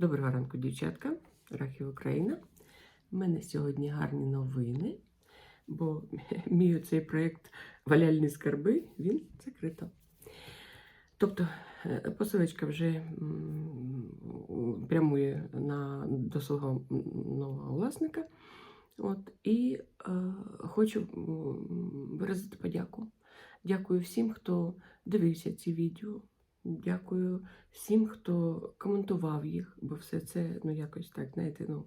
Доброго ранку, дівчатка, Рахів Україна. У мене сьогодні гарні новини, бо мій цей проєкт Валяльні скарби він закрито. Тобто е, посилочка вже прямує на, до свого нового власника. От, і е, хочу виразити подяку. Дякую всім, хто дивився ці відео. Дякую всім, хто коментував їх, бо все це, ну, якось так, знаєте, ну,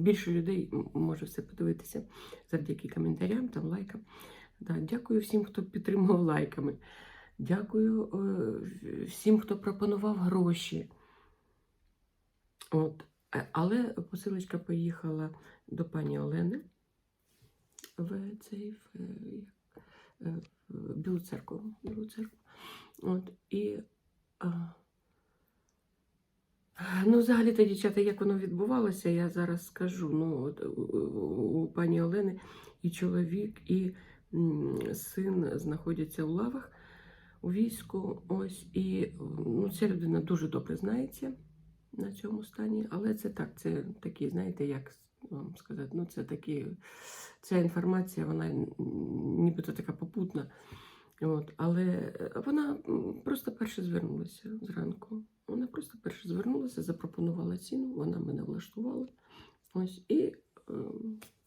більше людей може все подивитися завдяки коментарям, там, лайкам. Да, дякую всім, хто підтримував лайками. Дякую е, всім, хто пропонував гроші. От. Е, Але посилочка поїхала до пані Олени в цей в, е, е, в Білу церкву. Білу церкву. От, і, ну, взагалі, то, дівчата, як воно відбувалося, я зараз скажу. Ну, от, у, у- у пані Олени і чоловік, і син знаходяться в лавах у війську. Ось, і ну, ця людина дуже добре знається на цьому стані, але це так, це такі, знаєте, як вам сказати, ну, це такі, ця інформація, вона нібито така попутна. От, але е, вона просто перше звернулася зранку. Вона просто перше звернулася, запропонувала ціну, вона мене влаштувала. Ось, і е,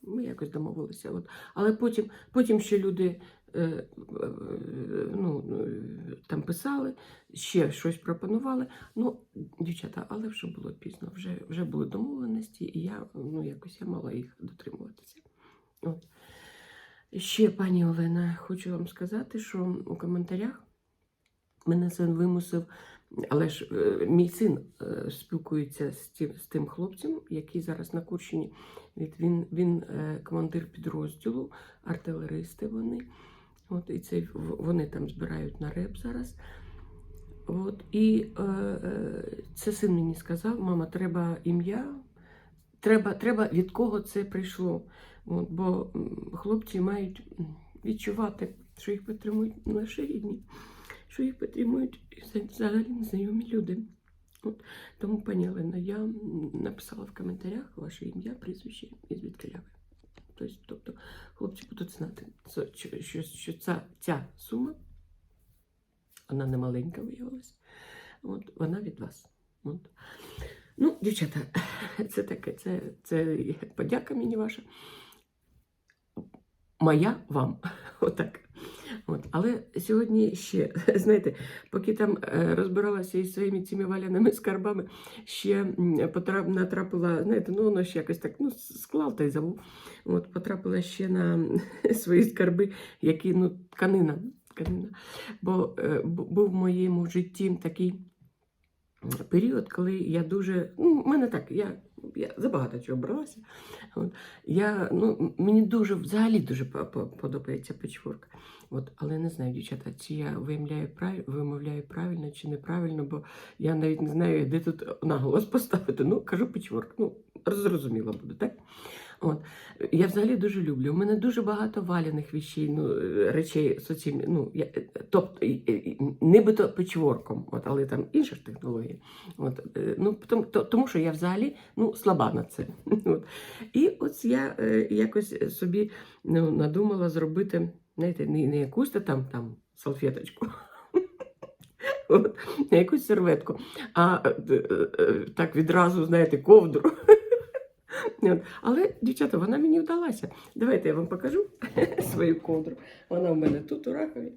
ми якось домовилися. От. Але потім, потім ще люди е, е, ну, там писали, ще щось пропонували. Ну, дівчата, але вже було пізно, вже, вже були домовленості, і я ну, якось я мала їх дотримуватися. От. Ще, пані Олена, хочу вам сказати, що у коментарях мене син вимусив, але ж е, мій син е, спілкується з тим, з тим хлопцем, який зараз на Курщині. Він, він е, командир підрозділу, артилеристи вони. От, і це, вони там збирають на реп зараз. От, і е, це син мені сказав: мама, треба ім'я, треба, треба від кого це прийшло. От, бо хлопці мають відчувати, що їх підтримують лише рідні, що їх підтримують взагалі незнайомі люди. От, тому, пані Олена, я написала в коментарях ваше ім'я, прізвище і звідки ви. Тобто, тобто хлопці будуть знати, що, що, ця, ця сума, вона не маленька виявилася, вона від вас. От. Ну, дівчата, це таке, це, це подяка мені ваша. Моя вам. Отак. От. Але сьогодні ще, знаєте, поки там е, розбиралася із своїми цими валяними скарбами, ще натрапила, знаєте, ну воно ще якось так ну, склав та й забув. От, потрапила ще на свої скарби, які ну, тканина. тканина. Бо е, був в моєму житті такий період, коли я дуже. Ну, мене так, я, я забагато чого бралася. От. Я, ну, мені дуже взагалі дуже по- по- подобається печворк. От, але не знаю, дівчата, чи я вимовляю, прав... вимовляю правильно чи неправильно, бо я навіть не знаю, де тут наголос поставити. Ну, кажу печворк. Ну, зрозуміло буде, так? От. Я взагалі дуже люблю. У мене дуже багато валяних вещей, ну, речей суцільні. Ну, я, тобто, нібито печворком, от, але там інша ж технологія. От, е, ну, тому, тому що я взагалі ну, слаба на це. От. І ось я е, якось собі ну, надумала зробити, знаєте, не, не якусь та там, там салфеточку. Не якусь серветку, а е, е, е, так відразу, знаєте, ковдру. Але, дівчата, вона мені вдалася. Давайте я вам покажу свою ковдру. Вона в мене тут у Ракові.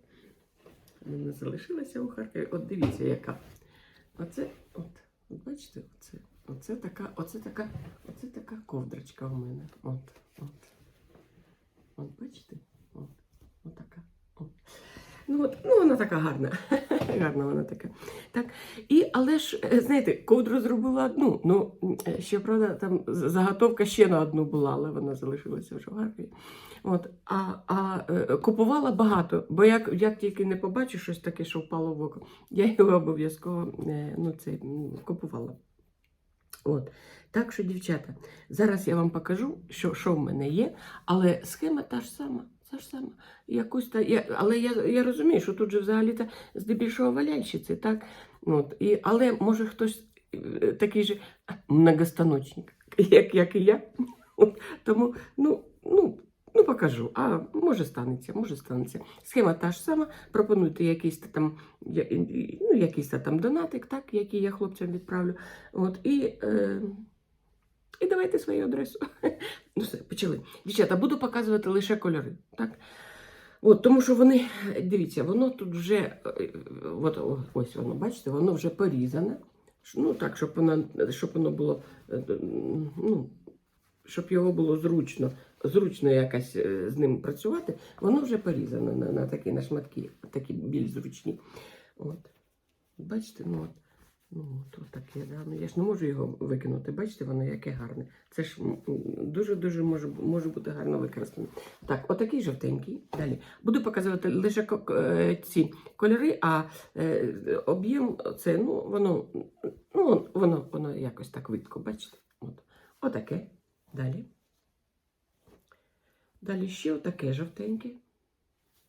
Вона залишилася у Харкові. От дивіться, яка. Оце, от, бачите, оце, оце така, оце така, оце така ковдрочка у мене. От, от. От бачите? От, от така. От. Ну, от, ну, вона така гарна. гарна вона така. Так. І, але ж, е, знаєте, ковдру зробила одну. Ну, е, ще, правда, там заготовка ще на одну була, але вона залишилася вже в Харкові. От, а, а е, купувала багато, бо як, як тільки не побачу щось таке, що впало в око, я його обов'язково ну, це, купувала. От. Так що, дівчата, зараз я вам покажу, що, що в мене є, але схема та ж сама. Та ж сама. Якусь та, я, але я, я розумію, що тут же взагалі здебільшого валяльщиці, так? От, і, але може хтось е, такий же многостаночник, як, як і я. От, тому, ну, ну, ну, покажу. А може станеться, може станеться. Схема та ж сама. Пропонуйте якийсь там, ну, якийсь там донатик, так, який я хлопцям відправлю. От, і, е, і давайте свою адресу. Ну все, почали. Дівчата, буду показувати лише кольори. Так? От, тому що вони, дивіться, воно тут вже, е, от, ось воно, бачите, воно вже порізане. Ну так, щоб воно, щоб воно було, е, ну, щоб його було зручно, зручно якось е, з ним працювати, воно вже порізане на, на такі на шматки, такі більш зручні. От. Бачите, ну от. Ну, от, таке, да? ну, я ж не можу його викинути. Бачите, воно яке гарне. Це ж дуже-дуже може, може бути гарно використано. Так, отакий жовтенький. Далі. Буду показувати лише е, ці кольори, а е, об'єм це, ну, воно, ну, воно, воно якось так видко, бачите? От. Отаке. Далі. Далі ще отаке жовтеньке.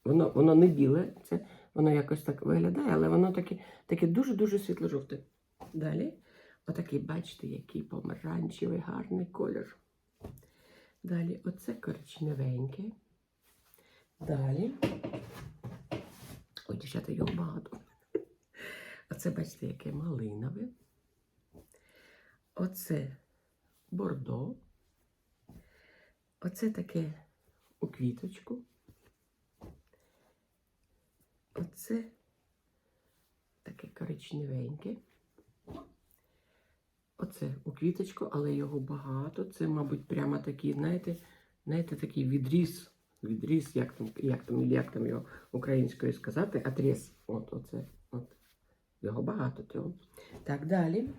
Воно, воно не біле, це воно якось так виглядає, але воно таке, дуже-дуже світло-жовте. Далі, отакий, бачите, який помаранчевий гарний колір. Далі, оце коричневеньке. Далі. Ой, дівчата, його багато. Оце, бачите, яке малинове. Оце бордо. Оце таке у квіточку. Оце таке коричневеньке. Оце у квіточку, але його багато. Це, мабуть, прямо такий, знаєте, знаєте, такий відріз. Відріз, як там, як там, як там його українською сказати, отріз. От, оце, от. Його багато цього. Так, далі.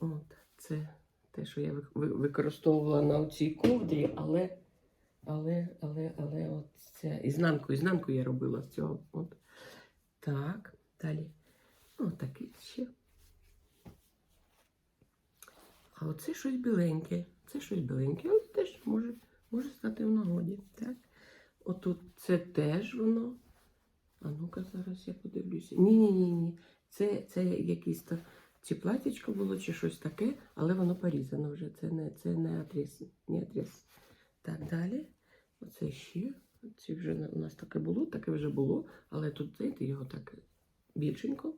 От, це те, що я ви- ви- використовувала на цій ковдрі, але, але, але, але, от це ізнанку, ізнанку я робила з цього. От. Так, далі. От такий ще. А оце щось біленьке. Це щось біленьке, але теж може, може стати в нагоді. Так? Отут це теж воно. А ну-ка зараз я подивлюся. Ні, ні, ні, ні. Це, це якийсь та чи платічко було, чи щось таке, але воно порізано вже. Це не, це не адрес. Не адрес. Так, далі. Оце ще. Це вже у нас таке було, таке вже було, але тут, знаєте, його так більшенько.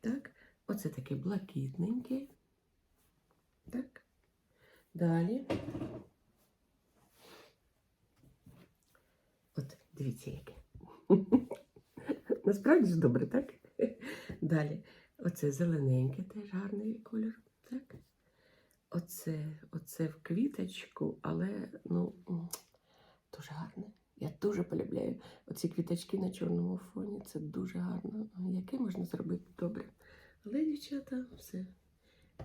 Так. Оце таке блакитненьке. Так. Далі. От, дивіться, яке. Насправді ж добре, так? Далі. Оце зелененьке теж гарний колір. Так? Оце, оце в квіточку, але ну, дуже гарне. Я дуже полюбляю оці квіточки на чорному фоні. Це дуже гарно. Яке можна зробити добре. Але, дівчата, все.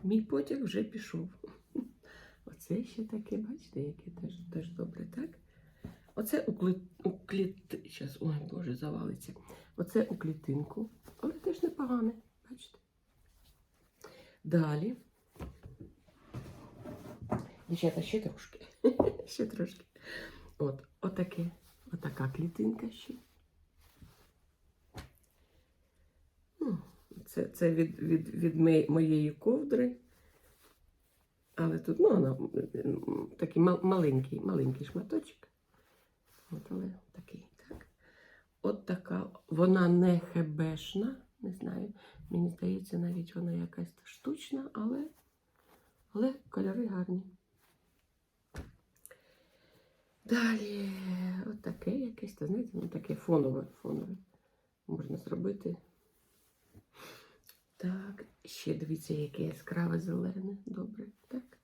Мій потяг вже пішов. Оце ще таке, бачите, яке теж, теж добре, так? Оце у. Щас, ой, Боже, завалиться. Оце у клітинку, але теж непогане, бачите. Далі. Дівчата, ще трошки. ще трошки. От, отаке, отака клітинка ще. Ну, Це, це від, від, від моєї ковдри. Але тут, ну, вона такий мал- маленький, маленький шматочок. От, але такий, так. От така, вона не хебешна, не знаю. Мені здається, навіть вона якась штучна, але, але кольори гарні. Далі, от таке якесь, та знаєте, ну таке фонове, фонове. Можна зробити. Так, ще дивіться, яке яскраве зелене. Добре, так.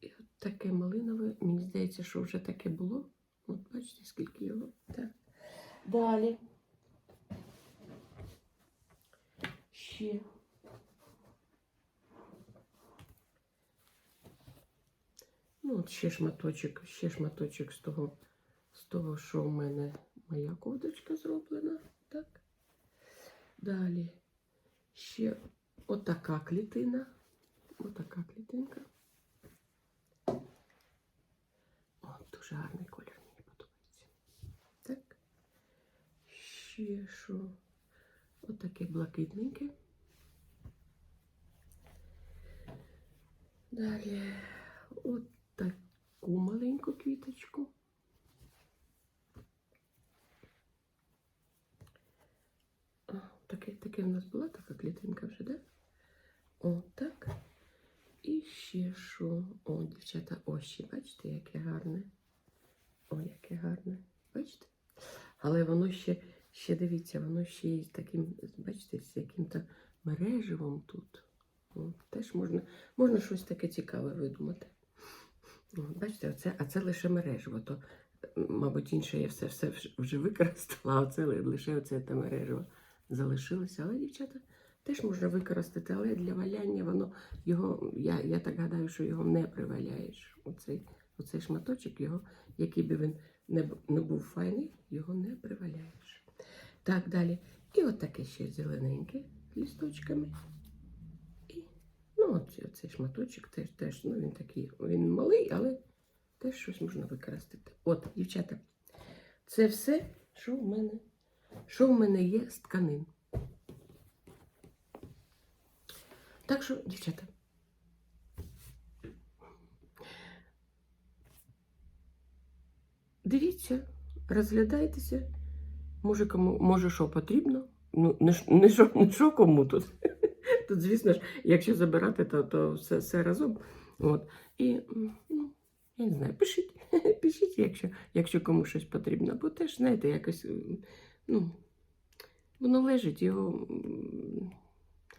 І от таке малинове, мені здається, що вже таке було. От бачите, скільки його. Так. Далі. Ще. Ну, от ще шматочок, ще шматочок з того, з того, що в мене моя ковдочка зроблена. Так. Далі. Ще отака клітина. Отака клітинка. О, дуже гарний колір мені подобається. Так. Ще що? Отаке блакитненьке. Далі от таку маленьку квіточку. Таке, таке в нас була така клітинка вже, да? О, так. І ще що? О, дівчата, ось, бачите, яке гарне. О, яке гарне. Бачите? Але воно ще, ще дивіться, воно ще й таким, бачите, з яким-то мереживом тут. О, теж можна, можна щось таке цікаве видумати. О, бачите, оце, а це лише мереживо. То, мабуть, інше я все, все вже використала, а це лише оце те мереживо залишилося. Але, дівчата, теж можна використати, але для валяння воно його, я, я так гадаю, що його не приваляєш. Оцей, оцей шматочок, його, який би він не, не був файний, його не приваляєш. Так, далі. І от ще зелененьке лісточками. Ну, оцей шматочок теж, теж, ну, він такий, він малий, але теж щось можна використати. От, дівчата, це все, що в мене, що в мене є з тканин. Так що, дівчата, дивіться, розглядайтеся. Може, кому, може, що потрібно. Ну, не, не, що, не що кому тут. Тут, звісно ж, якщо забирати, то, то все, все разом. От. І, ну, я не знаю, пишіть, пишіть, якщо, якщо кому щось потрібно. Бо теж, знаєте, якось, ну, воно лежить, його,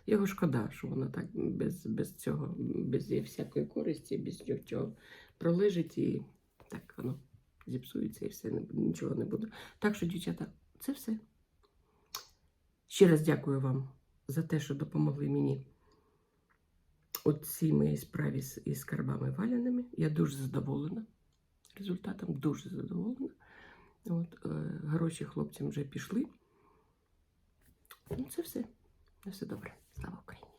його шкода, що воно так без, без цього, без всякої користі, без чого пролежить і так воно зіпсується і все, нічого не буде. Так що, дівчата, це все. Ще раз дякую вам за те, що допомогли мені у цій моїй справі з із карбами валяними. Я дуже задоволена результатом, дуже задоволена. От, е, гроші хлопцям вже пішли. Ну, це все. На все добре. Слава Україні!